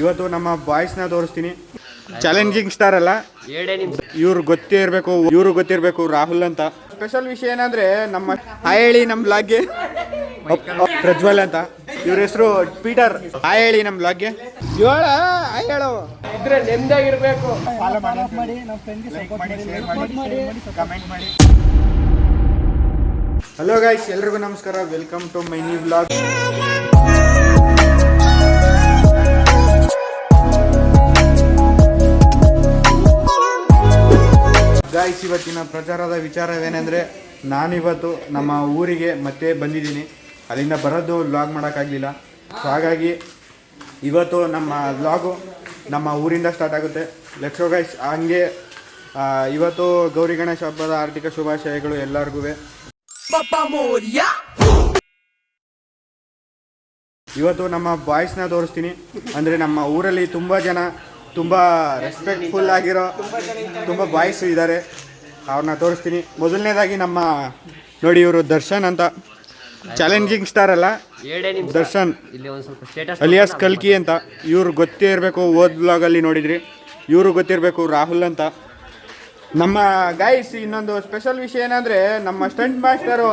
ಇವತ್ತು ನಮ್ಮ ಬಾಯ್ಸ್ನ ತೋರಿಸ್ತೀನಿ. ಚಾಲೆಂಜಿಂಗ್ ಸ್ಟಾರ್ ಅಲ್ಲ. ಇವ್ರು ಗೊತ್ತೇ ಇರಬೇಕು ಇವ್ರು ಗೊತ್ತಿರಬೇಕು ರಾಹುಲ್ ಅಂತ. ಸ್ಪೆಷಲ್ ವಿಷಯ ಏನಂದ್ರೆ ನಮ್ಮ ಹಾಯ್ ಹೇಳಿ ನಮ್ಮ ಬ್ಲಾಗ್ಗೆ ಪ್ರಜ್ವಲ್ ಅಂತ. ಇವ್ರ ಹೆಸರು ಪೀಟರ್. ಹಾಯ್ ಹೇಳಿ ನಮ್ಮ ಬ್ಲಾಗ್ಗೆ ಹೇಳ ಹಾಯ್ ಹೇಳೋ. ಇದ್ರೆ ನೆಮ್ಮದಿಯಾಗಿರ್ಬೇಕು. ಹಲೋ ಗಾಯ್ಸ್ ಎಲ್ರಿಗೂ ನಮಸ್ಕಾರ. Welcome to my new blog ಇವತ್ತಿನ ಪ್ರಚಾರದ ವಿಚಾರವೇನೆಂದರೆ, ನಾನಿವತ್ತು ನಮ್ಮ ಊರಿಗೆ ಮತ್ತೆ ಬಂದಿದ್ದೀನಿ. ಅಲ್ಲಿಂದ ಬರೋದು ವ್ಲಾಗ್ ಮಾಡೋಕ್ಕಾಗಲಿಲ್ಲ. ಸೊ ಹಾಗಾಗಿ ಇವತ್ತು ನಮ್ಮ ವ್ಲಾಗು ನಮ್ಮ ಊರಿಂದ ಸ್ಟಾರ್ಟ್ ಆಗುತ್ತೆ. ಲೆಟ್ಸ್ ಗೈಸ್ ಹಂಗೆ ಇವತ್ತು ಗೌರಿ ಗಣೇಶ ಹಬ್ಬದ ಆರ್ಥಿಕ ಶುಭಾಶಯಗಳು ಎಲ್ಲರಿಗೂ ಇವತ್ತು ನಮ್ಮ ಬಾಯ್ಸ್ನ ತೋರಿಸ್ತೀನಿ. ಅಂದರೆ ನಮ್ಮ ಊರಲ್ಲಿ ತುಂಬ ಜನ ತುಂಬ ರೆಸ್ಪೆಕ್ಟ್ಫುಲ್ ಆಗಿರೋ, ತುಂಬ ಬಾಯ್ಸ್ ಇದ್ದಾರೆ. ಅವ್ರನ್ನ ತೋರಿಸ್ತೀನಿ. ಮೊದಲನೇದಾಗಿ ನಮ್ಮ ನೋಡಿ ಇವರು ದರ್ಶನ್ ಅಂತ. ಚಾಲೆಂಜಿಂಗ್ ಸ್ಟಾರ್ ಅಲ್ಲ. ದರ್ಶನ್. ಅಲಿಯಾಸ್ ಕಲ್ಕಿ ಅಂತ. ಇವ್ರು ಗೊತ್ತೇ ಇರಬೇಕು ಓದ್ ಬ್ಲಾಗಲ್ಲಿ ನೋಡಿದ್ರಿ. ಇವರು ಗೊತ್ತಿರಬೇಕು ರಾಹುಲ್ ಅಂತ. ನಮ್ಮ ಗೈಸ್ ಇನ್ನೊಂದು ಸ್ಪೆಷಲ್ ವಿಷಯ ಏನಂದ್ರೆ ನಮ್ಮ ಸ್ಟಂಟ್ ಮಾಸ್ಟರು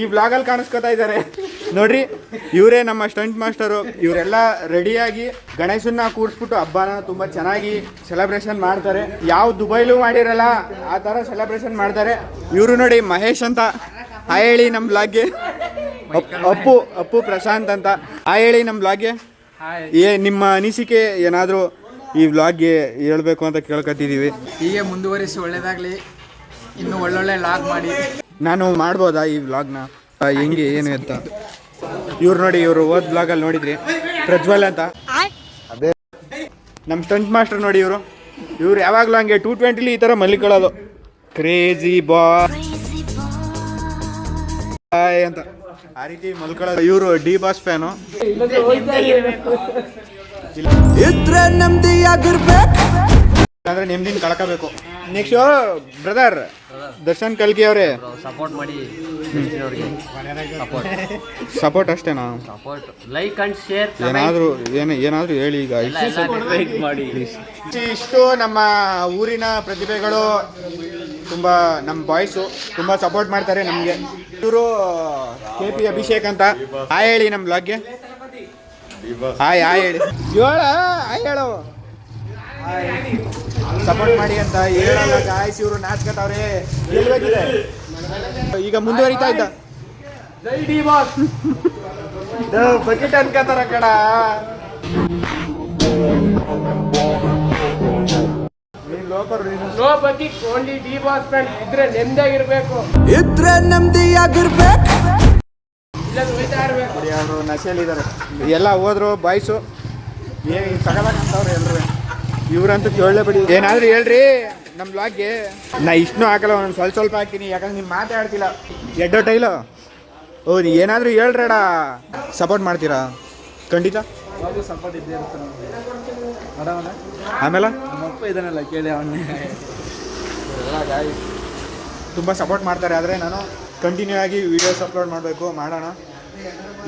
ಈ ಬ್ಲಾಗಲ್ಲಿ ಕಾಣಿಸ್ಕೊತಾ ಇದ್ದಾರೆ. ನೋಡ್ರಿ ಇವರೇ ನಮ್ಮ ಸ್ಟಂಟ್ ಮಾಸ್ಟರು ಇವರೆಲ್ಲ ರೆಡಿಯಾಗಿ ಗಣೇಶನ್ನ ಕೂರಿಸ್ಬಿಟ್ಟು ಹಬ್ಬನ ತುಂಬ ಚೆನ್ನಾಗಿ ಸೆಲೆಬ್ರೇಷನ್ ಮಾಡ್ತಾರೆ. ಯಾವ ದುಬೈಲೂ ಮಾಡಿರಲ್ಲ ಆ ಥರ ಸೆಲೆಬ್ರೇಷನ್ ಮಾಡ್ತಾರೆ. ಇವರು ನೋಡಿ ಮಹೇಶ್ ಅಂತ. ಹಾಯ್ ಹೇಳಿ ನಮ್ಮ ಬ್ಲಾಗ್ಗೆ ಅಪ್ಪು ಅಪ್ಪು ಪ್ರಶಾಂತ್ ಅಂತ. ಹಾಯ್ ಹೇಳಿ ನಮ್ಮ ಬ್ಲಾಗ್ಗೆ ಏ ನಿಮ್ಮ ಅನಿಸಿಕೆ ಏನಾದರೂ ಈ ವ್ಲಾಗ್ಗೆ ಹೇಳ್ಬೇಕು ಅಂತ ಕೇಳ್ಕೊತಿದ್ದೀವಿ ಹೀಗೆ ಮುಂದುವರಿಸಿ ಒಳ್ಳೇದಾಗಲಿ. ಇನ್ನು ಒಳ್ಳೊಳ್ಳೆ ಲಾಗ್ ಮಾಡಿ. ನಾನು ಮಾಡ್ಬೋದಾ ಈ ವ್ಲಾಗ್ನ ಹೆಂಗೆ ಏನು ಅಂತ? ಇವ್ರು ನೋಡಿ ಇವರು ಓದ್ ಬ್ಲಾಗಲ್ಲಿ ನೋಡಿದ್ರಿ. ಪ್ರಜ್ವಲ್ ಅಂತ. ಅದೇ. ನಮ್ಮ ಸ್ಟಂಟ್ ಮಾಸ್ಟರ್ ನೋಡಿ ಇವರು. ಇವ್ರು ಯಾವಾಗಲೂ ಹಂಗೆ ಟೂ ಟ್ವೆಂಟಿಲಿ ಈ ಥರ ಮಲ್ಲಿಕೊಳ್ಳೋದು. ಕ್ರೇಜಿ ಬಾಯ್ ಅಂತ. ಆ ರೀತಿ ಮಲ್ಕೊಳ್ಳೋದು. ಇವರು ಡಿ ಬಾಸ್ ಫ್ಯಾನು ಇದ್ರೆ ನೆಮ್ಮದಿ ಆಗಿರ್ಬೇಕು ಅಂದ್ರೆ ನೆಮ್ಮದಿನ ಕಳ್ಕೋಬೇಕು. ನೆಕ್ಸ್ಟ್ ಬ್ರದರ್ ದರ್ಶನ್ ಕಲ್ಕಿ ಅವರೇ. ಸಪೋರ್ಟ್ ಮಾಡಿ ಅವ್ರಿಗೆ. ಸಪೋರ್ಟ್ ಸಪೋರ್ಟ್ ಅಷ್ಟೇನಾ? ಸಪೋರ್ಟ್ ಲೈಕ್ ಅಂಡ್ ಶೇರ್ ಏನಾದರೂ ಏನು ಏನಾದರೂ ಹೇಳಿ ಈಗ. ಲೈಕ್ ಮಾಡಿ. ಇಷ್ಟು ನಮ್ಮ ಊರಿನ ಪ್ರತಿಭೆಗಳು ತುಂಬ ನಮ್ಮ ಬಾಯ್ಸು ತುಂಬ ಸಪೋರ್ಟ್ ಮಾಡ್ತಾರೆ ನಮಗೆ. ಇವರು ಕೆ ಪಿ ಅಭಿಷೇಕ್ ಅಂತ. ಹಾಯ್ ಹೇಳಿ ನಮ್ಮ ಬ್ಲಾಗ್ಗೆ ಹಾಯ್ ಹಾಯ್ ಹೇಳಿ. ಹೇಳ ಹಾಯ್ ಹೇಳು. ಸಪೋರ್ಟ್ ಮಾಡಿ ಅಂತ ಹೇಳಲ್ಲ ಗಾಯ್ಸ್ ಇವರು ನಾಚ್ಕತಾವ್ರೆ ಗೆಲ್ಬೇಕಿದೆ ಈಗ ಮುಂದುವರಿತಾ ಇದ್ದ. ಜೈ ಡಿ ಬಾಸ್. ಬಕೆಟ್ ಅನ್ಕತಾರ ಕಡ ಇದ್ರೆ ನೆಮ್ಮದಿಯಾಗಿರ್ಬೇಕು. ಇದ್ರೆ ನೆಮ್ಮದಿ ಅವರು ನಶೆಯಲ್ಲಿದ್ದಾರೆ. ಎಲ್ಲ ಹೋದ್ರು ಬಾಯ್ಸು ಏನು ಸಗದಾಗಂತವ್ರು ಎಲ್ಲರೂ ಇವ್ರಂತೂ ಕೇಳಲೇ ಬಿಡಿ. ಏನಾದರೂ ಹೇಳ್ರಿ ನಮ್ಮ ಬ್ಲಾಗ್ಗೆ ನಾ ಇಷ್ಟೂ ಹಾಕಲ್ಲ ಒಂದು ಸ್ವಲ್ಪ ಸ್ವಲ್ಪ ಹಾಕ್ತೀನಿ. ಯಾಕಂದ್ರೆ ನೀವು ಮಾತಾಡ್ತಿಲ್ಲ. ಎಡ್ಡೋ ಟೈಲು. ನೀ ಏನಾದರೂ ಹೇಳ್ರಡ. ಸಪೋರ್ಟ್ ಮಾಡ್ತೀರಾ? ಖಂಡಿತ. ಸಪೋರ್ಟ್ ಇದ್ದೇ ಇರುತ್ತೆ ಆಮೇಲೆ? ಇದನ್ನೆಲ್ಲ ಕೇಳಿ ಅವನ್ನೇ ತುಂಬ ಸಪೋರ್ಟ್ ಮಾಡ್ತಾರೆ ಆದರೆ ನಾನು ಕಂಟಿನ್ಯೂ ಆಗಿ ವಿಡಿಯೋಸ್ ಅಪ್ಲೋಡ್ ಮಾಡಬೇಕು ಮಾಡೋಣ.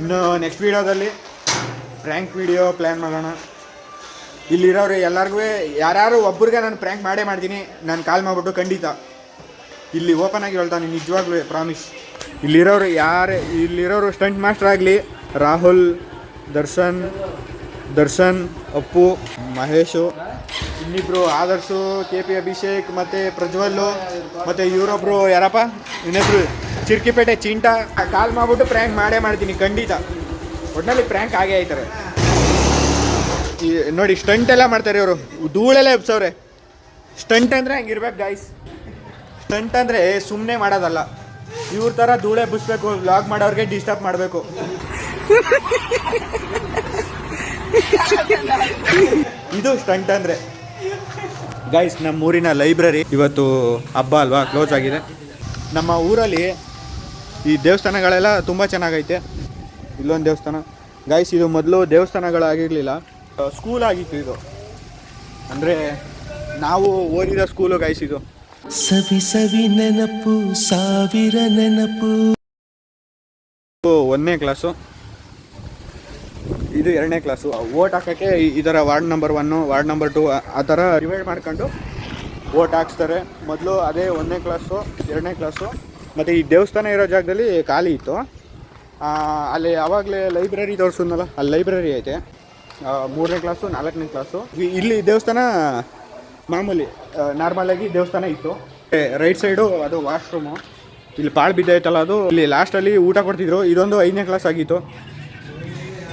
ಇನ್ನು ನೆಕ್ಸ್ಟ್ ವೀಡಿಯೋದಲ್ಲಿ ಪ್ರ್ಯಾಂಕ್ ವೀಡಿಯೋ ಪ್ಲ್ಯಾನ್ ಮಾಡೋಣ. ಇಲ್ಲಿರೋರು ಎಲ್ಲರಿಗೂ, ಯಾರ್ಯಾರು ಒಬ್ಬರಿಗೆ ನಾನು ಪ್ರ್ಯಾಂಕ್ ಮಾಡೇ ಮಾಡ್ತೀನಿ, ನಾನು ಕಾಲ್ ಮಾಡಿಬಿಟ್ಟು ಖಂಡಿತ. ಇಲ್ಲಿ ಓಪನ್ ಆಗಿ ಹೇಳ್ತಾನೆ, ನಿಜವಾಗ್ಲೂ ಪ್ರಾಮಿಸ್ ಇಲ್ಲಿರೋರು ಯಾರು, ಇಲ್ಲಿರೋರು ಸ್ಟಂಟ್ ಮಾಸ್ಟರ್ ಆಗಲಿ, ರಾಹುಲ್, ದರ್ಶನ್ ದರ್ಶನ್, ಅಪ್ಪು, ಮಹೇಶು, ಇನ್ನಿಬ್ರು ಆದರ್ಶು, ಕೆ ಪಿ ಅಭಿಷೇಕ್, ಮತ್ತು ಪ್ರಜ್ವಲ್ಲು, ಮತ್ತು ಇವರೊಬ್ರು ಯಾರಪ್ಪ? ಇನ್ನೊಬ್ರು. ಚಿರ್ಕಿಪೇಟೆ ಚಿಂಟಾ, ಕಾಲ್ ಮಾಡ್ಬಿಟ್ಟು ಪ್ರ್ಯಾಂಕ್ ಮಾಡೇ ಮಾಡ್ತೀನಿ, ಖಂಡಿತ. ಒಟ್ಟಿನಲ್ಲಿ ಪ್ರ್ಯಾಂಕ್ ಆಗೇ ಆಯ್ತಾರೆ ನೋಡಿ ಸ್ಟಂಟ್ ಎಲ್ಲ ಮಾಡ್ತಾರೆ ಇವರು. ಧೂಳೆಲ್ಲ ಎಬ್ಸವ್ರೆ. ಸ್ಟಂಟ್ ಅಂದರೆ ಹಂಗಿರ್ಬೇಕು ಗಾಯ್ಸ್ ಸ್ಟಂಟ್ ಅಂದರೆ ಸುಮ್ಮನೆ ಮಾಡೋದಲ್ಲ. ಇವ್ರ ಥರ ಧೂಳೆ ಬಿಸ್ಬೇಕು ವ್ಲಾಗ್ ಮಾಡೋರಿಗೆ ಡಿಸ್ಟರ್ಬ್ ಮಾಡಬೇಕು. ಇದು ಸ್ಟಂಟ್ ಅಂದರೆ. ಗೈಸ್ ನಮ್ಮ ಊರಿನ ಲೈಬ್ರರಿ ಇವತ್ತು ಹಬ್ಬ ಅಲ್ವಾ? ಕ್ಲೋಸ್ ಆಗಿದೆ. ನಮ್ಮ ಊರಲ್ಲಿ ಈ ದೇವಸ್ಥಾನಗಳೆಲ್ಲ ತುಂಬ ಚೆನ್ನಾಗೈತೆ. ಇಲ್ಲೊಂದು ದೇವಸ್ಥಾನ. ಗಾಯ್ಸ್ ಇದು ಮೊದಲು ದೇವಸ್ಥಾನಗಳಾಗಿರಲಿಲ್ಲ. ಸ್ಕೂಲ್ ಆಗಿತ್ತು ಇದು. ಅಂದರೆ ನಾವು ಓದಿದ ಸ್ಕೂಲು ಗಾಯ್ಸ್ ಇದು. ಸವಿ ಸವಿ ನೆನಪು ಸಾವಿರ ನೆನಪು. ಒಂದನೇ ಕ್ಲಾಸು ಇದು ಎರಡನೇ ಕ್ಲಾಸು ವೋಟ್ ಹಾಕೋಕ್ಕೆ ಥರ ward number one ward number two ಆ ಥರ ಡಿವೈಡ್ ಮಾಡ್ಕೊಂಡು ವೋಟ್ ಹಾಕ್ಸ್ತಾರೆ. ಮೊದಲು ಅದೇ ಒಂದನೇ ಕ್ಲಾಸು ಎರಡನೇ ಕ್ಲಾಸು ಮತ್ತು ಈ ದೇವಸ್ಥಾನ ಇರೋ ಜಾಗದಲ್ಲಿ ಖಾಲಿ ಇತ್ತು. ಅಲ್ಲಿ ಯಾವಾಗಲೇ ಲೈಬ್ರರಿ ತೋರಿಸಿದ್ನಲ್ಲ, ಅಲ್ಲಿ ಲೈಬ್ರರಿ ಐತೆ. ಮೂರನೇ ಕ್ಲಾಸು, ನಾಲ್ಕನೇ ಕ್ಲಾಸು. ಇಲ್ಲಿ ದೇವಸ್ಥಾನ ಮಾಮೂಲಿ ನಾರ್ಮಲಾಗಿ ದೇವಸ್ಥಾನ ಇತ್ತು. ರೈಟ್ ಸೈಡು ಅದು ವಾಶ್ರೂಮು ಇಲ್ಲಿ ಪಾಳು ಬಿದ್ದಾಯ್ತಲ್ಲ ಅದು. ಇಲ್ಲಿ ಲಾಸ್ಟಲ್ಲಿ ಊಟ ಕೊಡ್ತಿದ್ರು. ಇದೊಂದು ಐದನೇ ಕ್ಲಾಸ್ ಆಗಿತ್ತು.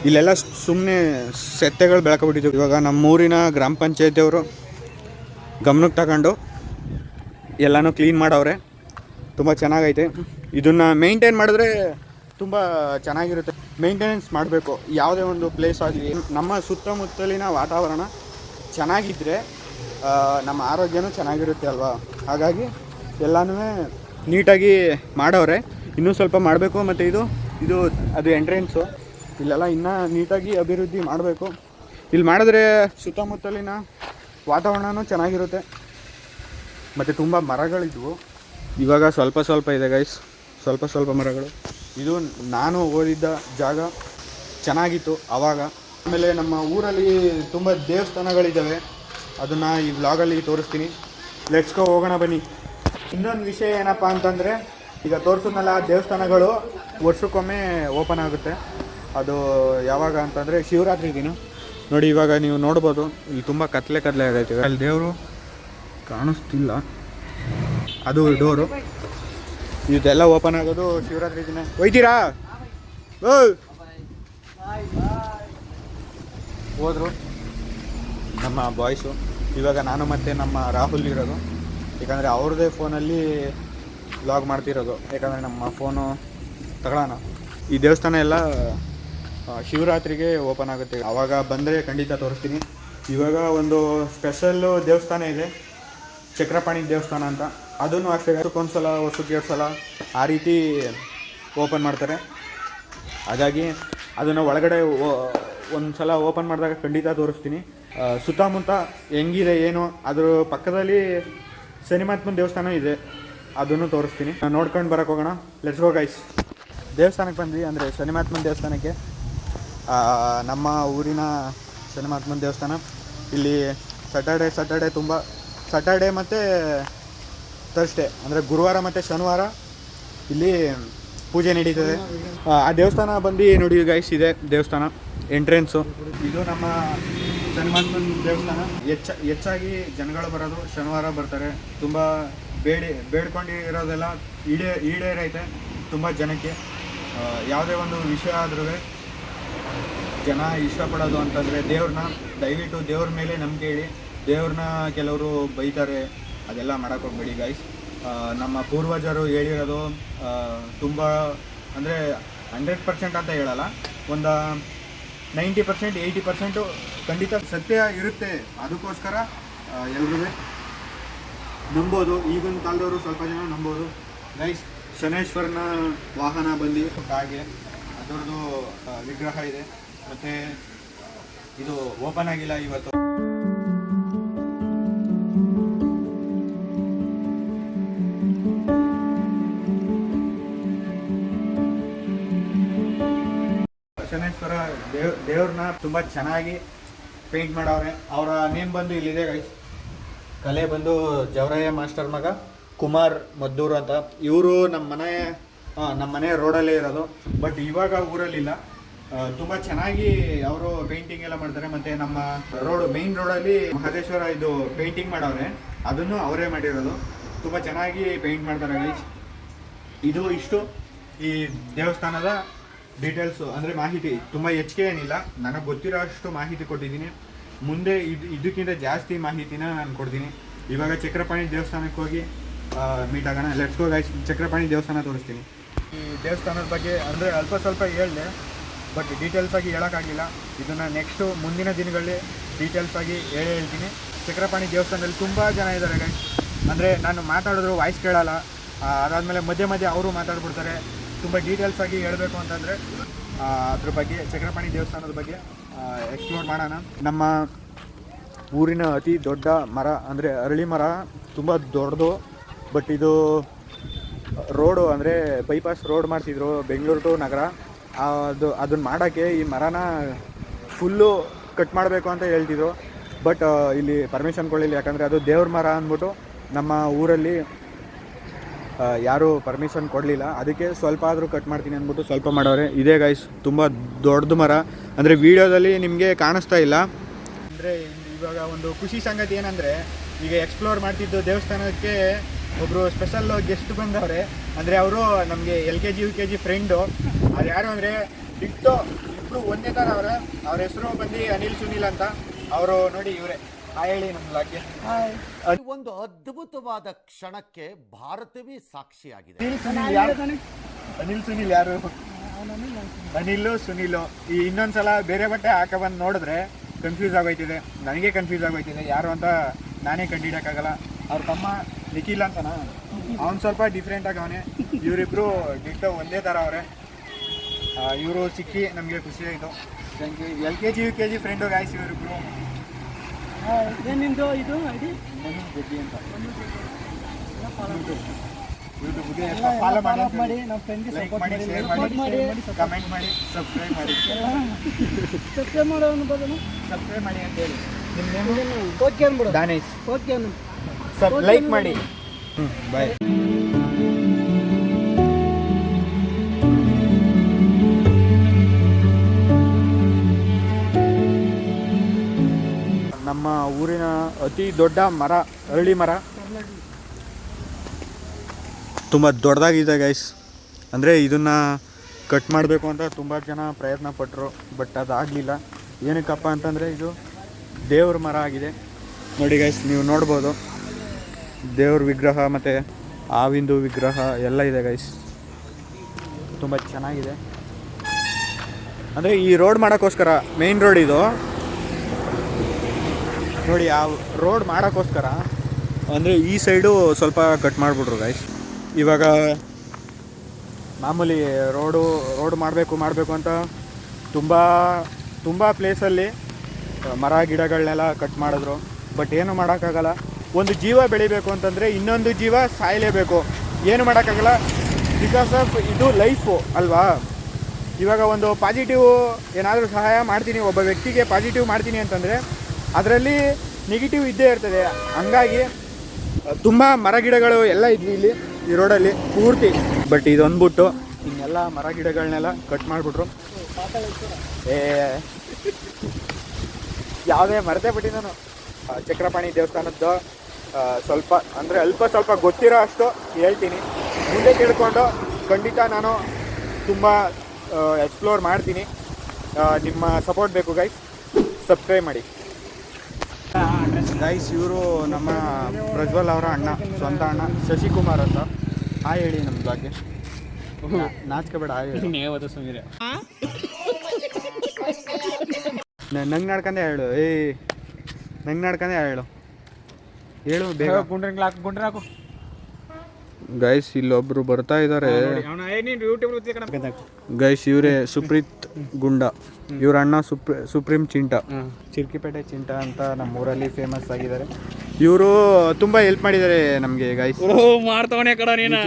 ಇಲ್ಲೆಲ್ಲ ಸುಮ್ಮನೆ ಸೆತ್ತೆಗಳು ಬೆಳಕಬಿಟ್ಟಿದ್ರು ಇವಾಗ ನಮ್ಮೂರಿನ ಗ್ರಾಮ ಪಂಚಾಯತಿಯವರು ಗಮನಕ್ಕೆ ತಗೊಂಡು ಎಲ್ಲನೂ ಕ್ಲೀನ್ ಮಾಡವ್ರೆ. ತುಂಬ ಚೆನ್ನಾಗೈತೆ. ಇದನ್ನು ಮೇಂಟೈನ್ ಮಾಡಿದ್ರೆ ತುಂಬ ಚೆನ್ನಾಗಿರುತ್ತೆ. ಮೇಂಟೆನೆನ್ಸ್ ಮಾಡಬೇಕು. ಯಾವುದೇ ಒಂದು ಪ್ಲೇಸ್ ಆಗಲಿ, ನಮ್ಮ ಸುತ್ತಮುತ್ತಲಿನ ವಾತಾವರಣ ಚೆನ್ನಾಗಿದ್ದರೆ ನಮ್ಮ ಆರೋಗ್ಯನೂ ಚೆನ್ನಾಗಿರುತ್ತೆ ಅಲ್ವಾ? ಹಾಗಾಗಿ ಎಲ್ಲನೂ ನೀಟಾಗಿ ಮಾಡವ್ರೆ. ಇನ್ನೂ ಸ್ವಲ್ಪ ಮಾಡಬೇಕು ಮತ್ತು ಇದು ಇದು, ಅದು ಎಂಟ್ರೆನ್ಸು ಇಲ್ಲೆಲ್ಲ ಇನ್ನೂ ನೀಟಾಗಿ ಅಭಿವೃದ್ಧಿ ಮಾಡಬೇಕು. ಇಲ್ಲಿ ಮಾಡಿದ್ರೆ ಸುತ್ತಮುತ್ತಲಿನ ವಾತಾವರಣವೂ ಚೆನ್ನಾಗಿರುತ್ತೆ. ಮತ್ತು ತುಂಬ ಮರಗಳಿದ್ವು. ಇವಾಗ ಸ್ವಲ್ಪ ಸ್ವಲ್ಪ ಇದೆ ಗೈಸ್ ಸ್ವಲ್ಪ ಸ್ವಲ್ಪ ಮರಗಳು. ಇದು ನಾನು ಓದಿದ್ದ ಜಾಗ. ಚೆನ್ನಾಗಿತ್ತು ಆವಾಗ ಆಮೇಲೆ ನಮ್ಮ ಊರಲ್ಲಿ ತುಂಬ ದೇವಸ್ಥಾನಗಳಿದ್ದಾವೆ ಅದನ್ನು ಈ ವ್ಲಾಗಲ್ಲಿ ತೋರಿಸ್ತೀನಿ. ಲೆಟ್ಸ್ಕೋ ಹೋಗೋಣ ಬನ್ನಿ. ಇನ್ನೊಂದು ವಿಷಯ ಏನಪ್ಪ ಅಂತಂದರೆ, ಈಗ ತೋರಿಸಿದ್ನಲ್ಲ, ದೇವಸ್ಥಾನಗಳು ವರ್ಷಕ್ಕೊಮ್ಮೆ ಓಪನ್ ಆಗುತ್ತೆ. ಅದು ಯಾವಾಗ ಅಂತಂದರೆ ಶಿವರಾತ್ರಿ ದಿನ. ನೋಡಿ, ಇವಾಗ ನೀವು ನೋಡ್ಬೋದು, ಇಲ್ಲಿ ತುಂಬ ಕತ್ಲೆ ಕತ್ಲೆ ಆಗೈತೆ. ಅಲ್ಲಿ ದೇವರು ಕಾಣಿಸ್ತಿಲ್ಲ. ಅದು ಡೋರು. ಇದೆಲ್ಲ ಓಪನ್ ಆಗೋದು ಶಿವರಾತ್ರಿ ದಿನ. ಒಯ್ತೀರಾ ಹೋದ್ರು. ನಮ್ಮ ಬಾಯ್ಸು. ಇವಾಗ ನಾನು ಮತ್ತು ನಮ್ಮ ರಾಹುಲ್ ಇರೋದು. ಯಾಕಂದರೆ ಅವ್ರದ್ದೇ ಫೋನಲ್ಲಿ ಲಾಗ್ ಮಾಡ್ತಿರೋದು. ಯಾಕಂದರೆ ನಮ್ಮ ಫೋನು ತಗೊಳ್ಳೋಣ ಈ ದೇವಸ್ಥಾನ ಎಲ್ಲ ಶಿವರಾತ್ರಿಗೆ ಓಪನ್ ಆಗುತ್ತೆ. ಆವಾಗ ಬಂದರೆ ಖಂಡಿತ ತೋರಿಸ್ತೀನಿ. ಇವಾಗ ಒಂದು ಸ್ಪೆಷಲ್ಲು ದೇವಸ್ಥಾನ ಇದೆ. ಚಕ್ರಪಾಣಿ ದೇವಸ್ಥಾನ ಅಂತ. ಅದನ್ನು ಅಷ್ಟೇ ವರ್ಷಕ್ಕೊಂದ್ಸಲ ವರ್ಷಕ್ಕೆ ಎರಡು ಸಲ ಆ ರೀತಿ ಓಪನ್ ಮಾಡ್ತಾರೆ. ಹಾಗಾಗಿ ಅದನ್ನು ಒಳಗಡೆ ಒಂದು ಸಲ ಓಪನ್ ಮಾಡಿದಾಗ ಖಂಡಿತ ತೋರಿಸ್ತೀನಿ. ಸುತ್ತಮುತ್ತ ಹೆಂಗಿದೆ, ಏನು, ಅದ್ರ ಪಕ್ಕದಲ್ಲಿ ಶನಿಮಾತ್ಮನ ದೇವಸ್ಥಾನ ಇದೆ. ಅದನ್ನು ತೋರಿಸ್ತೀನಿ. ನಾನು ನೋಡ್ಕೊಂಡು ಬರೋಕೆ ಹೋಗೋಣ. ಲೆಟ್ಸ್ ಗೋ ಗೈಸ್ ದೇವಸ್ಥಾನಕ್ಕೆ ಬಂದ್ವಿ ಅಂದರೆ ಶನಿಮಹಾತ್ಮನ ದೇವಸ್ಥಾನಕ್ಕೆ. ನಮ್ಮ ಊರಿನ ಶನಿಮಾತ್ಮನ ದೇವಸ್ಥಾನ. ಇಲ್ಲಿ ಸಟರ್ಡೆ ಸಟರ್ಡೆ ತುಂಬ ಸಟರ್ಡೆ ಮತ್ತು ಥರ್ಸ್ಡೇ ಅಂದರೆ ಗುರುವಾರ ಮತ್ತು ಶನಿವಾರ ಇಲ್ಲಿ ಪೂಜೆ ನಡೀತದೆ. ಆ, ದೇವಸ್ಥಾನ ಬಂದು ನೋಡಿ ಗೈಸ್ ಇದೆ ದೇವಸ್ಥಾನ ಎಂಟ್ರೆನ್ಸು ಇದು ನಮ್ಮ ಶನಿವಾರ ದೇವಸ್ಥಾನ. ಹೆಚ್ಚ ಹೆಚ್ಚಾಗಿ ಜನಗಳು ಬರೋದು ಶನಿವಾರ ಬರ್ತಾರೆ. ತುಂಬ ಬೇಡಿ ಬೇಡ್ಕೊಂಡಿರೋದೆಲ್ಲ ಈಡೇ ಈಡೇರೈತೆ ತುಂಬ ಜನಕ್ಕೆ. ಯಾವುದೇ ಒಂದು ವಿಷಯ ಆದ್ರೂ ಜನ ಇಷ್ಟಪಡೋದು ಅಂತಂದರೆ ದೇವ್ರನ್ನ ದಯವಿಟ್ಟು ದೇವ್ರ ಮೇಲೆ ನಂಬಿಕೆ ಹೇಳಿ ದೇವ್ರನ್ನ ಕೆಲವರು ಬೈತಾರೆ. ಅದೆಲ್ಲ ಹೋಗ್ಬೇಡಿ ಗೈಸ್ ನಮ್ಮ ಪೂರ್ವಜರು ಹೇಳಿರೋದು ತುಂಬ, ಅಂದರೆ ಹಂಡ್ರೆಡ್ ಪರ್ಸೆಂಟ್ ಅಂತ ಹೇಳಲ್ಲ, ಒಂದು ನೈಂಟಿ ಪರ್ಸೆಂಟ್ ಏಯ್ಟಿ ಪರ್ಸೆಂಟು ಖಂಡಿತ ಸತ್ಯ ಇರುತ್ತೆ. ಅದಕ್ಕೋಸ್ಕರ ಎಲ್ರೂ ನಂಬೋದು, ಈಗಿನ ಕಾಲದವರು ಸ್ವಲ್ಪ ಜನ ನಂಬೋದು. ಗೈಸ್ ಶನೇಶ್ವರನ ವಾಹನ ಬಂದು ಹಾಗೆ, ಅದರದ್ದು ವಿಗ್ರಹ ಇದೆ. ಮತ್ತು ಇದು ಓಪನ್ ಆಗಿಲ್ಲ ಇವತ್ತು. ಶನೇಶ್ವರ ದೇವ್, ದೇವ್ರನ್ನ ತುಂಬ ಚೆನ್ನಾಗಿ ಪೇಂಟ್ ಮಾಡವ್ರೆ. ಅವರ ನೇಮ್ ಬಂದು ಇಲ್ಲಿದೆ ಗೈಸ್ ಕಲೆ ಬಂದು ಜವರಾಯ ಮಾಸ್ಟರ್ ಮಗ ಕುಮಾರ್ ಮದ್ದೂರು ಅಂತ. ಇವರು ನಮ್ಮ ಮನೆ ನಮ್ಮ ಮನೆ ರೋಡಲ್ಲೇ ಇರೋದು. ಬಟ್ ಇವಾಗ ಊರಲ್ಲಿಲ್ಲ. ತುಂಬ ಚೆನ್ನಾಗಿ ಅವರು ಪೇಂಟಿಂಗ್ ಎಲ್ಲ ಮಾಡ್ತಾರೆ. ಮತ್ತು ನಮ್ಮ ರೋಡ್ ಮೇನ್ ರೋಡಲ್ಲಿ ಮಹದೇಶ್ವರ ಇದು ಪೇಂಟಿಂಗ್ ಮಾಡವ್ರೆ. ಅದನ್ನು ಅವರೇ ಮಾಡಿರೋದು. ತುಂಬ ಚೆನ್ನಾಗಿ ಪೇಂಟ್ ಮಾಡ್ತಾರೆ ಗೈಸ್ ಇದು ಇಷ್ಟು. ಈ ದೇವಸ್ಥಾನದ ಡೀಟೇಲ್ಸು ಅಂದರೆ ಮಾಹಿತಿ ತುಂಬ ಹೆಚ್ಚಿಗೆ ಏನಿಲ್ಲ. ನನಗೆ ಗೊತ್ತಿರೋ ಅಷ್ಟು ಮಾಹಿತಿ ಕೊಟ್ಟಿದ್ದೀನಿ. ಮುಂದೆ ಇದು ಇದಕ್ಕಿಂತ ಜಾಸ್ತಿ ಮಾಹಿತಿನ ನಾನು ಕೊಡ್ತೀನಿ. ಇವಾಗ ಚಕ್ರಪಾಣಿ ದೇವಸ್ಥಾನಕ್ಕೆ ಹೋಗಿ ಮೀಟ್ ಆಗೋಣ. ಲೆಟ್ಸ್ ಗೋ ಗೈಸ್ ಚಕ್ರಪಾಣಿ ದೇವಸ್ಥಾನ ತೋರಿಸ್ತೀನಿ. ಈ ದೇವಸ್ಥಾನದ ಬಗ್ಗೆ ಅಂದರೆ ಅಲ್ಪ ಸ್ವಲ್ಪ ಹೇಳಿದೆ ಬಟ್ ಡೀಟೇಲ್ಸ್ ಆಗಿ ಹೇಳೋಕ್ಕಾಗಲಿಲ್ಲ ಇದನ್ನು ನೆಕ್ಸ್ಟು ಮುಂದಿನ ದಿನಗಳಲ್ಲಿ ಡೀಟೇಲ್ಸ್ ಆಗಿ ಹೇಳೇ ಹೇಳ್ತೀನಿ. ಚಕ್ರಪಾಣಿ ದೇವಸ್ಥಾನದಲ್ಲಿ ತುಂಬ ಜನ ಇದ್ದಾರೆ ಗೈಸ್ ಅಂದರೆ ನಾನು ಮಾತಾಡಿದ್ರು ವಾಯ್ಸ್ ಕೇಳಲ್ಲ. ಅದಾದಮೇಲೆ ಮಧ್ಯೆ ಮಧ್ಯೆ ಅವರು ಮಾತಾಡ್ಬಿಡ್ತಾರೆ. ತುಂಬ ಡೀಟೇಲ್ಸ್ ಆಗಿ ಹೇಳಬೇಕು ಅಂತಂದರೆ ಅದ್ರ ಬಗ್ಗೆ, ಚಕ್ರಪಾಣಿ ದೇವಸ್ಥಾನದ ಬಗ್ಗೆ ಎಕ್ಸ್ಪ್ಲೋರ್ ಮಾಡೋಣ. ನಮ್ಮ ಊರಿನ ಅತಿ ದೊಡ್ಡ ಮರ ಅಂದರೆ ಅರಳಿ ಮರ, ತುಂಬ ದೊಡ್ಡದು ಬಟ್ ಇದು ರೋಡು ಅಂದರೆ ಬೈಪಾಸ್ ರೋಡ್ ಮಾಡ್ತಿದ್ರು ಬೆಂಗಳೂರು ಟು ನಗರ. ಅದು ಅದನ್ನ ಮಾಡೋಕ್ಕೆ ಈ ಮರನ ಫುಲ್ಲು ಕಟ್ ಮಾಡಬೇಕು ಅಂತ ಹೇಳ್ತಿದ್ರು. ಬಟ್ ಇಲ್ಲಿ ಪರ್ಮಿಷನ್ ಕೊಡಲಿಲ್ಲ, ಯಾಕಂದರೆ ಅದು ದೇವ್ರ ಮರ ಅಂದ್ಬಿಟ್ಟು ನಮ್ಮ ಊರಲ್ಲಿ ಯಾರೂ ಪರ್ಮಿಷನ್ ಕೊಡಲಿಲ್ಲ. ಅದಕ್ಕೆ ಸ್ವಲ್ಪ ಆದರೂ ಕಟ್ ಮಾಡ್ತೀನಿ ಅಂದ್ಬಿಟ್ಟು ಸ್ವಲ್ಪ ಮಾಡೋರೆ. ಇದೇ ಗೈಸ್ ತುಂಬ ದೊಡ್ಡದು ಮರ. ಅಂದರೆ ವೀಡಿಯೋದಲ್ಲಿ ನಿಮಗೆ ಕಾಣಿಸ್ತಾ ಇಲ್ಲ. ಅಂದರೆ ಇವಾಗ ಒಂದು ಖುಷಿ ಸಂಗತಿ ಏನಂದರೆ, ಈಗ ಎಕ್ಸ್ಪ್ಲೋರ್ ಮಾಡ್ತಿದ್ದು ದೇವಸ್ಥಾನಕ್ಕೆ ಒಬ್ಬರು ಸ್ಪೆಷಲ್ ಗೆಸ್ಟ್ ಬಂದವ್ರೆ. ಅಂದರೆ ಅವರು ನಮಗೆ L K G U K G friend ಅದು ಯಾರು ಅಂದರೆ ಬಿಟ್ಟು ಇಬ್ಬರು ಒಂದೇ ಥರ ಅವರ. ಅವ್ರ ಹೆಸರು ಬಂದು ಅನಿಲ್, ಸುನಿಲ್ ಅಂತ. ಅವರು ನೋಡಿ ಇವರೇ. ಹೇಳಿ ನಮ್ಮ ಒಂದು ಅದ್ಭುತವಾದ ಕ್ಷಣಕ್ಕೆ ಭಾರತವೇ ಸಾಕ್ಷಿಯಾಗಿದೆ. ಅನಿಲ್ ಸುನಿಲ್ ಯಾರು? ಅನಿಲ್ ಸುನಿಲ್ ಯಾರು? ಅನಿಲ್ ಸುನಿಲು. ಈ ಇನ್ನೊಂದ್ಸಲ ಬೇರೆ ಬಟ್ಟೆ ಹಾಕ ಬಂದು ನೋಡಿದ್ರೆ ಕನ್ಫ್ಯೂಸ್ ಆಗೋಯ್ತಿದೆ. ನನಗೆ ಕನ್ಫ್ಯೂಸ್ ಆಗೋಯ್ತಿದೆ. ಯಾರು ಅಂತ ನಾನೇ ಕಂಡಿಡಕ್ಕಾಗಲ್ಲ. ಅವ್ರ ತಮ್ಮ ನಿಖಿಲ್ ಅಂತನ? ಅವ್ನು ಸ್ವಲ್ಪ ಡಿಫ್ರೆಂಟ್ ಆಗಿ ಅವನೇ. ಇವರಿಬ್ರು ಡಿಟ್ಟೋ ಒಂದೇ ಥರ ಅವರೇ. ಇವರು ಸಿಕ್ಕಿ ನಮಗೆ ಖುಷಿಯಾಯಿತು ಆಯಿತು. Thank you L K G U K G friend guys ಇವರಿಬ್ರು. ನಿಮ್ದು ಇದು ಐಡಿ? ಅಂತ ಫಾಲೋ ಮಾಡಿ ಅಂತ ಹೇಳಿ. ನಮ್ಮ ಫ್ರೆಂಡ್ಗೆ ಲೈಕ್ ಮಾಡಿ ಶೇರ್ ಮಾಡಿ ಕಮೆಂಟ್ ಮಾಡಿ. ಸಬ್ಸ್ಕ್ರೈಬ್ ಮಾಡಿ ಸಬ್ಸ್ಕ್ರೈಬ್ ಮಾಡೋ. ಅನ್ಬೋದು ಸಬ್ಸ್ಕ್ರೈಬ್ ಮಾಡಿ ಅಂತ ಹೇಳಿ. ನಿಮ್ಮ ನೇಮು ಓಕೆ ಅನ್ಬಿಡು ದಾನೇಶ್. ಓಕೆ ಅನ್ನು ಲೈಕ್ ಮಾಡಿ. ಹ್ಞೂ ಬಾಯ್ ಊರಿನ ಅತಿ ದೊಡ್ಡ ಮರ ಅರಳಿ ಮರ. ತುಂಬ ದೊಡ್ಡದಾಗಿದೆ ಗೈಸ್ ಅಂದರೆ ಇದನ್ನು ಕಟ್ ಮಾಡಬೇಕು ಅಂತ ತುಂಬ ಜನ ಪ್ರಯತ್ನ ಪಟ್ಟರು ಬಟ್ ಅದಾಗಲಿಲ್ಲ. ಏನಕ್ಕಪ್ಪ ಅಂತಂದರೆ ಇದು ದೇವ್ರ ಮರ ಆಗಿದೆ. ನೋಡಿ ಗೈಸ್ ನೀವು ನೋಡ್ಬೋದು. ದೇವ್ರ ವಿಗ್ರಹ ಮತ್ತು ಆವಿಂದು ವಿಗ್ರಹ ಎಲ್ಲ ಇದೆ ಗೈಸ್ ತುಂಬ ಚೆನ್ನಾಗಿದೆ. ಅಂದರೆ ಈ ರೋಡ್ ಮಾಡೋಕ್ಕೋಸ್ಕರ ಮೇನ್ ರೋಡ್ ಇದು. ನೋಡಿ, ಆ ರೋಡ್ ಮಾಡೋಕ್ಕೋಸ್ಕರ ಅಂದರೆ ಈ ಸೈಡು ಸ್ವಲ್ಪ ಕಟ್ ಮಾಡಿಬಿಟ್ರು ಗೈಸ್ ಇವಾಗ ಮಾಮೂಲಿ ರೋಡು ರೋಡ್ ಮಾಡಬೇಕು ಮಾಡಬೇಕು ಅಂತ ತುಂಬ ತುಂಬ ಪ್ಲೇಸಲ್ಲಿ ಮರ ಗಿಡಗಳನ್ನೆಲ್ಲ ಕಟ್ ಮಾಡಿದ್ರು. ಬಟ್ ಏನು ಮಾಡೋಕ್ಕಾಗಲ್ಲ. ಒಂದು ಜೀವ ಬೆಳಿಬೇಕು ಅಂತಂದರೆ ಇನ್ನೊಂದು ಜೀವ ಸಾಯಲೇಬೇಕು. ಏನು ಮಾಡೋಕ್ಕಾಗಲ್ಲ? ಬಿಕಾಸ್ ಆಫ್ ಇದು ಲೈಫು ಅಲ್ವಾ? ಇವಾಗ ಒಂದು ಪಾಸಿಟಿವ್ ಏನಾದರೂ ಸಹಾಯ ಮಾಡ್ತೀನಿ, ಒಬ್ಬ ವ್ಯಕ್ತಿಗೆ ಪಾಸಿಟಿವ್ ಮಾಡ್ತೀನಿ ಅಂತಂದರೆ ಅದರಲ್ಲಿ ನೆಗೆಟಿವ್ ಇದ್ದೇ ಇರ್ತದೆ. ಹಂಗಾಗಿ ತುಂಬ ಮರ ಗಿಡಗಳು ಎಲ್ಲ ಇದ್ವಿ ಇಲ್ಲಿ, ಈ ರೋಡಲ್ಲಿ ಪೂರ್ತಿ. ಬಟ್ ಇದೊಂದ್ಬಿಟ್ಟು ಇನ್ನೆಲ್ಲ ಮರ ಗಿಡಗಳನ್ನೆಲ್ಲ ಕಟ್ ಮಾಡಿಬಿಟ್ರು. ಏ, ಯಾವುದೇ ಮರದೇ ಬಿಟ್ಟು ನಾನು ಚಕ್ರಪಾಣಿ ದೇವಸ್ಥಾನದ್ದು ಸ್ವಲ್ಪ, ಅಂದರೆ ಅಲ್ಪ ಸ್ವಲ್ಪ ಗೊತ್ತಿರೋ ಅಷ್ಟು ಹೇಳ್ತೀನಿ. ಮುಂದೆ ತಿಳ್ಕೊಂಡು ಖಂಡಿತ ನಾನು ತುಂಬ ಎಕ್ಸ್ಪ್ಲೋರ್ ಮಾಡ್ತೀನಿ. ನಿಮ್ಮ ಸಪೋರ್ಟ್ ಬೇಕು ಗೈಸ್ ಸಬ್ಸ್ಕ್ರೈಬ್ ಮಾಡಿ. ಗೈಸ್ ಇವರು ನಮ್ಮ ಪ್ರಜ್ವಲ್ ಅವರ ಅಣ್ಣ ಸ್ವಂತ ಅಣ್ಣ ಶಶಿಕುಮಾರ್ ಅಂತ. ಹಾಯ್ ಹೇಳಿ ನಮ್ಮ ಬಗ್ಗೆ. ನಾಚ್ಕೋಬೇಡ ಹಾಯ್ ಹೇಳಿ. ನಂಗೆ ನಡ್ಕಂದೆ ಹೇಳು. ಏ ನಂಗೆ ನಡ್ಕಂದೆ ಹೇಳು. ಹೇಳು ಬೇಗ. ಗುಂಡ್ರಂಗ್ಲ ಹಾಕು ಗುಂಡ್ರ ಹಾಕು. ಗೈಸ್ ಇಲ್ಲೊಬ್ರು ಬರ್ತಾ ಇದ್ದಾರೆ ಅವನ ನೀನು ಯೂಟ್ಯೂಬ್ ಗೈಸ್ ಇವರೇ ಸುಪ್ರೀತ್ ಗುಂಡ. ಇವ್ರ ಅಣ್ಣ ಸುಪ್ರಿ ಸುಪ್ರೀಂ ಚಿಂಟ. ಚಿರ್ಕಿಪೇಟೆ ಚಿಂಟ ಅಂತ ನಮ್ಮ ಊರಲ್ಲಿ ಫೇಮಸ್ ಆಗಿದ್ದಾರೆ. ಇವರು ತುಂಬಾ ಹೆಲ್ಪ್ ಮಾಡಿದ್ದಾರೆ ನಮಗೆ ಗೈಸ್ ಮಾಡ್ತವನೇ ಕಡ ನೀನು.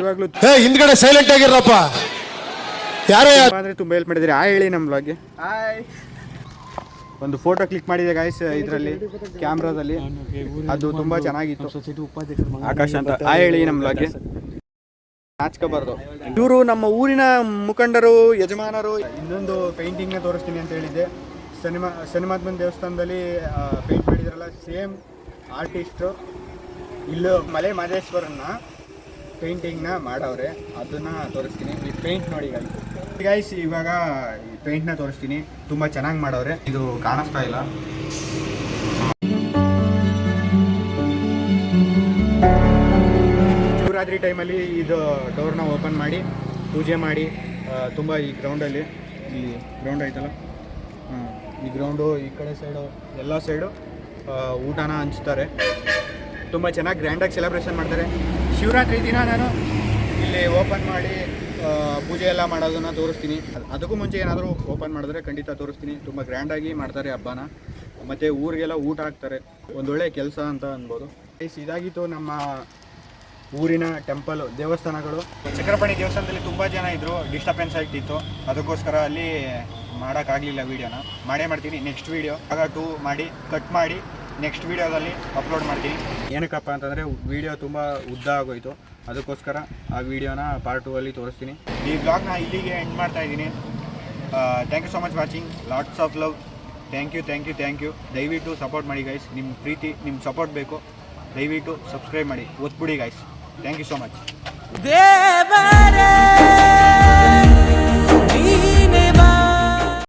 ಹೇ ಹಿಂದ್ಗಡೆ ಸೈಲೆಂಟ್ ಆಗಿರಪ್ಪ ಯಾರೇ ತುಂಬಾ ಅಂದ್ರೆ ತುಂಬಾ ಹೆಲ್ಪ್ ಮಾಡಿದ್ದಾರೆ. ಆ ಹೇಳಿ ನಮ್ಮ ಬ್ಲಾಗ್ಗೆ ಒಂದು ಫೋಟೋ ಕ್ಲಿಕ್ ಮಾಡಿದೆ ಗಾಯ್ಸ್ ಇದರಲ್ಲಿ ಕ್ಯಾಮ್ರಾದಲ್ಲಿ ಅದು ತುಂಬಾ ಚೆನ್ನಾಗಿತ್ತು. ಆಕಾಶ್ ಅಂತ. ಆ ಹೇಳಿ ನಮ್ಮ ಬ್ಲಾಗ್ಗೆ ನಾಚ್ಕೋಬಾರ್ದು. ಇವರು ನಮ್ಮ ಊರಿನ ಮುಖಂಡರು, ಯಜಮಾನರು, ಇನ್ನೊಂದು ಪೇಂಟಿಂಗ್ನ ತೋರಿಸ್ತೀನಿ ಅಂತ ಹೇಳಿದ್ದೆ. ಸಿನಿಮಾ, ಸಿನಿಮಾತ್ಮನ್ ದೇವಸ್ಥಾನದಲ್ಲಿ ಪೇಂಟ್ ಮಾಡಿದ್ರಲ್ಲ ಸೇಮ್ ಆರ್ಟಿಸ್ಟು ಇಲ್ಲೂ ಮಲೆ ಮಹದೇಶ್ವರನ್ನ ಪೇಂಟಿಂಗ್ನ ಮಾಡವ್ರೆ. ಅದನ್ನ ತೋರಿಸ್ತೀನಿ. ಈ ಪೇಂಟ್ ನೋಡಿ ಗಾಯ್ಸ್ ಇವಾಗ ಪೇಂಟ್ನ ತೋರಿಸ್ತೀನಿ. ತುಂಬ ಚೆನ್ನಾಗಿ ಮಾಡವ್ರೆ. ಇದು ಕಾಣಿಸ್ತಾ ಇಲ್ಲ. ಶಿವರಾತ್ರಿ ಟೈಮಲ್ಲಿ ಇದು ಡೋರ್ನ ಓಪನ್ ಮಾಡಿ, ಪೂಜೆ ಮಾಡಿ ತುಂಬ ಈ ಗ್ರೌಂಡಲ್ಲಿ ಈ ಗ್ರೌಂಡ್ ಐತಲ್ಲ. ಈ ಗ್ರೌಂಡು ಈ ಕಡೆ ಸೈಡು ಎಲ್ಲ ಸೈಡು ಊಟನ ಹಂಚ್ತಾರೆ. ತುಂಬ ಚೆನ್ನಾಗಿ ಗ್ರ್ಯಾಂಡಾಗಿ ಸೆಲೆಬ್ರೇಷನ್ ಮಾಡ್ತಾರೆ. ಶಿವರಾತ್ರಿ ದಿನ ನಾನು ಇಲ್ಲಿ ಓಪನ್ ಮಾಡಿ ಪೂಜೆ ಎಲ್ಲ ಮಾಡೋದನ್ನ ತೋರಿಸ್ತೀನಿ. ಅದಕ್ಕೂ ಮುಂಚೆ ಏನಾದರೂ ಓಪನ್ ಮಾಡಿದ್ರೆ ಖಂಡಿತ ತೋರಿಸ್ತೀನಿ. ತುಂಬ ಗ್ರ್ಯಾಂಡಾಗಿ ಮಾಡ್ತಾರೆ ಹಬ್ಬನ. ಮತ್ತು ಊರಿಗೆಲ್ಲ ಊಟ ಹಾಕ್ತಾರೆ. ಒಂದೊಳ್ಳೆ ಕೆಲಸ ಅಂತ ಅನ್ಬೋದು. ಇದಾಗಿತ್ತು ನಮ್ಮ ಊರಿನ ಟೆಂಪಲ್, ದೇವಸ್ಥಾನಗಳು. ಚಕ್ರಪಾಣಿ ದೇವಸ್ಥಾನದಲ್ಲಿ ತುಂಬ ಜನ ಇದ್ದರು ಡಿಸ್ಟರ್ಬೆನ್ಸ್ ಆಗ್ತಿತ್ತು. ಅದಕ್ಕೋಸ್ಕರ ಅಲ್ಲಿ ಮಾಡೋಕ್ಕಾಗಲಿಲ್ಲ ವೀಡಿಯೋನ ಮಾಡೇ ಮಾಡ್ತೀನಿ ನೆಕ್ಸ್ಟ್ ವಿಡಿಯೋ ಆಗ ಟೂ ಮಾಡಿ ಕಟ್ ಮಾಡಿ ನೆಕ್ಸ್ಟ್ ವಿಡಿಯೋದಲ್ಲಿ ಅಪ್ಲೋಡ್ ಮಾಡ್ತೀನಿ. ಏನಕ್ಕಪ್ಪ ಅಂತಂದರೆ ವಿಡಿಯೋ ತುಂಬ ಉದ್ದ ಆಗೋಯ್ತು. ಅದಕ್ಕೋಸ್ಕರ ಆ ವಿಡಿಯೋನ ಪಾರ್ಟ್ ಟೂ ಅಲ್ಲಿ ತೋರಿಸ್ತೀನಿ. ಈ ಬ್ಲಾಗ್ನ ಇಲ್ಲಿಗೆ ಎಂಡ್ ಮಾಡ್ತಾ ಇದ್ದೀನಿ. Thank you so much watching lots of love thank you thank you thank you ದಯವಿಟ್ಟು ಸಪೋರ್ಟ್ ಮಾಡಿ ಗೈಸ್ ನಿಮ್ಮ ಪ್ರೀತಿ ನಿಮ್ಮ ಸಪೋರ್ಟ್ ಬೇಕು. ದಯವಿಟ್ಟು ಸಬ್ಸ್ಕ್ರೈಬ್ ಮಾಡಿ. ಒತ್ಬಿಡಿ guys thank you so much ದೇವರೇ